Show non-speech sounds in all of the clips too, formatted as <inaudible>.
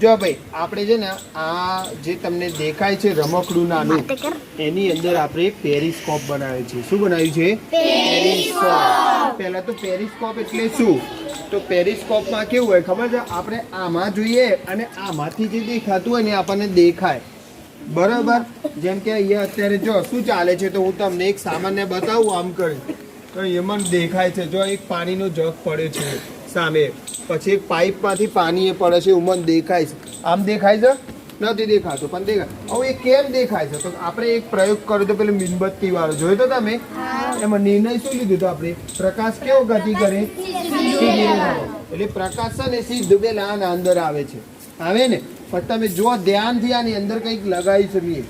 જો ભાઈ આપણે છે ને આ જે તમને દેખાય છે રમકડું નાનું એની અંદર આપણે પેરિસ્કોપ બનાવ્યું છે. શું બનાવ્યું છે? પેરિસ્કોપ. પહેલાં તો પેરિસ્કોપ એટલે શું? તો પેરિસ્કોપમાં કેવું હોય ખબર છે? આપણે આમાં જોઈએ અને આમાંથી જે દેખાતું હોય ને આપણને દેખાય. બરાબર? જેમ કે અહીંયા અત્યારે જો શું ચાલે છે તો હું તમને એક સામાન્ય બતાવું આમ કરી. તો એમાં દેખાય છે. જો એક પાણીનો જગ પડ્યો છે. સામે. પછી એક પાઇપમાંથી પાણી એ પડે છે ઉમન દેખાય છે. આમ દેખાય છે? નથી દેખાતું પણ દેખાય. હવે એ કેમ દેખાય છે? તો આપણે એક પ્રયોગ કર્યો તો પેલો મીણબત્તી વાળો. જોયો તો તમે? એમાં નિર્ણય શું લીધો તો આપણે? પ્રકાશ કેવો ગતિ કરે? એટલે પ્રકાશ છે ને સીધું પેલા આના અંદર આવે છે. આવે ને? પણ તમે જો ધ્યાનથી આની અંદર કંઈક લગાવી શકીએ.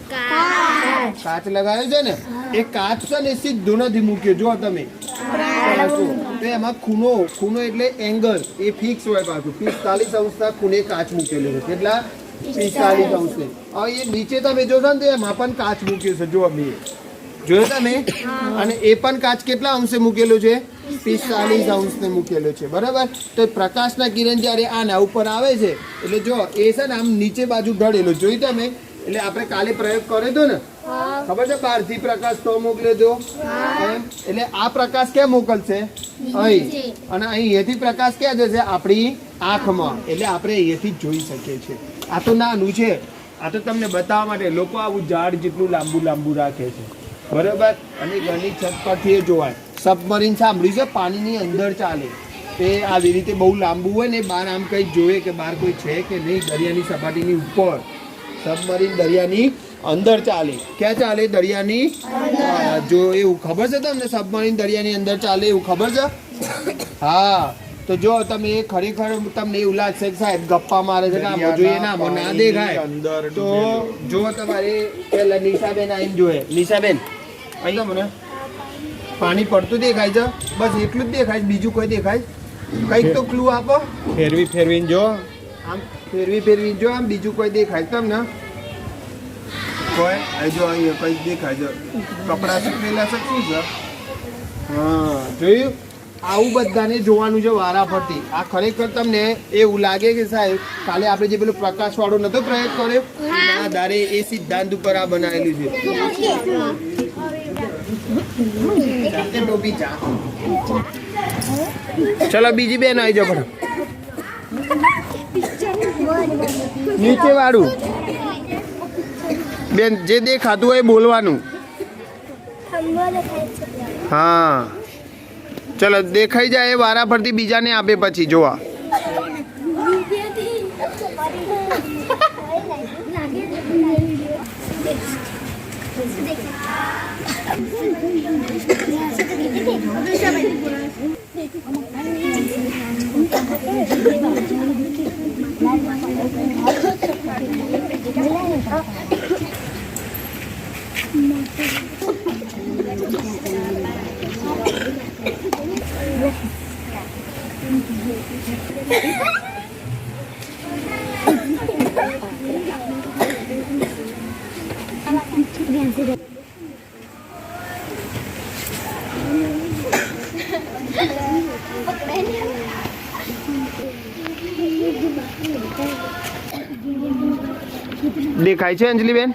કાચ. લગાવ્યો છે ને, એ કાચ છે ને સીધું નથી મૂક્યો. જો તમે. તો એમાં ખૂનો ખૂનો એટલે એંગલ એ ફિક્સ હોય પાછું. પિસ્તાલીસ અંશના ખૂણે કાચ મૂકેલો છે. કેટલા? પિસ્તાલીસ અંશે. હવે એ નીચે તમે જોશો ને તો એમાં પણ કાચ મૂક્યો છે. જો અમે જોયો તમે? અને એ પણ કાચ કેટલા અંશે મૂકેલો છે? પિસ્તાલીસ અંશને મૂકેલો છે. બરાબર? તો પ્રકાશના કિરણ જ્યારે આના ઉપર આવે છે, એટલે જો એ છે ને આમ નીચે બાજુ ઢળેલો જોઈ તમે? એટલે આપણે કાલે પ્રયોગ કર્યો હતો ને ખબર છે? બહારથી પ્રકાશ તો મોકલ્યો હતો એટલે આ પ્રકાશ ક્યાં મોકલશે? અહીં. અને અહીંયાથી પ્રકાશ ક્યાં જશે? આપણી આંખમાં. એટલે આપણે અહીંયાથી જોઈ શકીએ છીએ. આ તો નાનું છે. આ તો તમને બતાવવા માટે લોકો આવું ઝાડ જેટલું લાંબુ લાંબુ રાખે છે. બરાબર? અને ઘરની છત પરથી એ જોવાય. સબમરીન સાંભળ્યું છે? પાણીની અંદર ચાલે. તે આવી રીતે બહુ લાંબુ હોય ને બહાર આમ કંઈ જોઈએ કે બહાર કોઈ છે કે નહીં? દરિયાની સપાટીની ઉપર. સબમરીન દરિયાની અંદર ચાલે. ક્યાં ચાલે? દરિયાની? જો એવું ખબર છે તમને સબમરીન દરિયાની અંદર ચાલે એવું ખબર છે? હા. તો જો તમે ખરેખર તમને એવું લાગશે કે સાહેબ ગપ્પા મારે છે કે જોઈએ ના આમાં ના દેખાય. અંદર તો જો તમારે પેલા નિશાબેન આવીને જોયે નિશાબેન અહીં મને. પાણી પડતું દેખાય છે? બસ એટલું જ દેખાય બીજું કોઈ દેખાય? કંઈક તો ક્લુ આપો. ફેરવી ફેરવીને જો. આમ ફેરવી ફેરવી જો આમ બીજું કોઈ દેખાય તમને? કોઈ અહીં જો અહીંયા કંઈક દેખાય છે કપડાં સુકવેલા છે શું છે? હા જોયું? આવું બધાને જોવાનું છે વારાફરતી. આ ખરેખર તમને એવું લાગે કે સાહેબ કાલે આપણે જે પેલો પ્રકાશવાળો નતો પ્રયોગ કર્યો? એના આધારે એ સિદ્ધાંત ઉપર આ બનાવેલું છે. ચલો બીજી બેન આવી જાઓ નીચે વાળું. બેન જે દેખાતું હોય એ બોલવાનું. હા. ચલો દેખાઈ જાય એ વારા ફરતી બીજાને આપે પછી જોવા. <laughs> <laughs> દેખાય છે અંજલિબેન?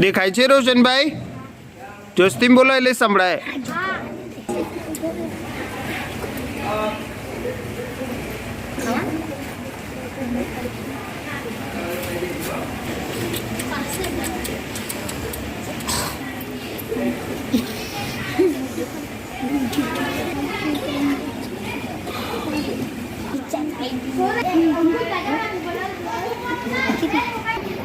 દેખાય છે રોશનભાઈ? જોસ્તીમ બોલો એટલે સંભળાય.